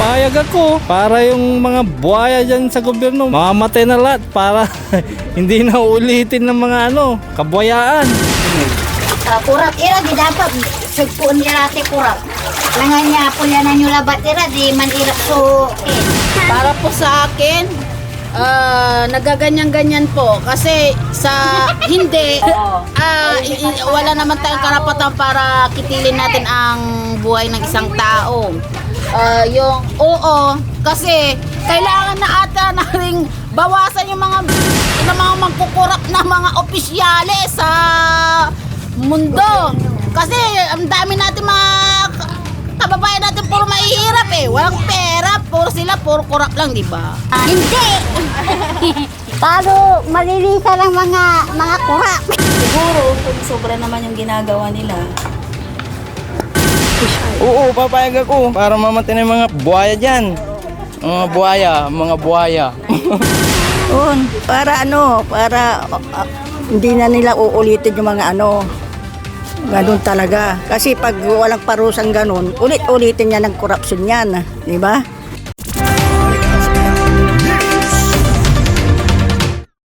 Payag ako para yung mga buhaya dyan sa gobyerno mamamatay na lahat para hindi na ulitin ng mga ano, kabuhayaan. Uh, kurap ira di dapat sugpuan nila ti kurap. Langan niya po yan ang labat ira di man irap so eh. Para po sa akin, ah, nagaganyan-ganyan po. Kasi sa hindi, ah, i- wala naman tayong karapatan para kitilin natin ang buhay ng isang tao. Ah, yung oo, kasi kailangan na ata na ring bawasan yung mga yung mga magkukurap na mga opisyale sa mundo. Kasi ang dami natin mga kababayan natin puro mahihirap eh. Walang pera, puro sila, puro kurap lang, di ba? Hindi. Paano malilisa ng mga mga kurap? Siguro, kung sobra naman yung ginagawa nila, Oo, papayag ako para mamatay na yung mga buhaya dyan. Mga buhaya, mga buhaya. Un, para ano, para ah, hindi na nila uulitin yung mga ano. Ganun talaga. Kasi pag walang parusang ganun, ulit-ulitin niya ng korupsyon yan. Di ba?